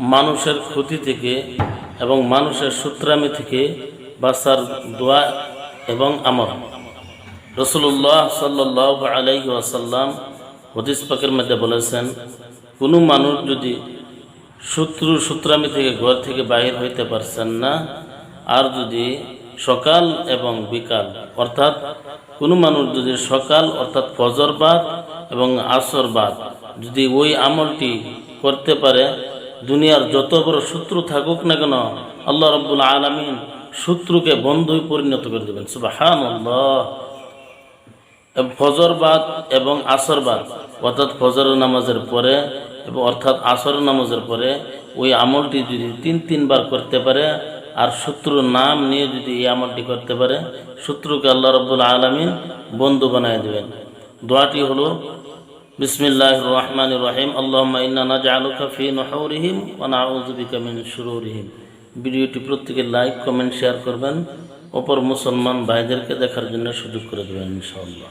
মানুষের ক্ষতি থেকে এবং মানুষের সূত্রামি থেকে বাঁচার দোয়া এবং আমল। রসুল্লাহ সাল্লাহ আলাইহি ওয়াসাল্লাম হদিস পাকের মধ্যে বলেছেন, কোনো মানুষ যদি শত্রু সূত্রামি থেকে ঘর থেকে বাহির হইতে পারছেন না, আর যদি সকাল এবং বিকাল, অর্থাৎ কোনো মানুষ যদি সকাল, অর্থাৎ ফজরবাদ এবং আসরবাদ যদি ওই আমলটি করতে পারে দুনিয়ার যত বড় শত্রু থাকুক না কেন, আল্লাহ রব্বুল আলমিন শত্রুকে বন্ধুই পরিণত করে দেবেন। সুবাহান ফজরবাদ এবং আসরবাদ অর্থাৎ ফজর নামাজের পরে এবং অর্থাৎ আসর নামাজের পরে ওই আমলটি যদি তিন, তিনবার করতে পারে, আর শত্রুর নাম নিয়ে যদি এই আমলটি করতে পারে, শত্রুকে আল্লাহ রব্বুল আলমিন বন্ধু বানায় দেবেন। দোয়াটি হলো বিসমিল্লাহ الله রহিম আল্লাহ اللهم إنا نجعلك في نحورهم ونعوذ بك من شرورهم ভিডিওটি প্রত্যেকে লাইক, কমেন্ট, শেয়ার করবেন। অপর মুসলমান ভাইদেরকে দেখার জন্য সুযোগ করে দেবেন, ইনশাআল্লাহ।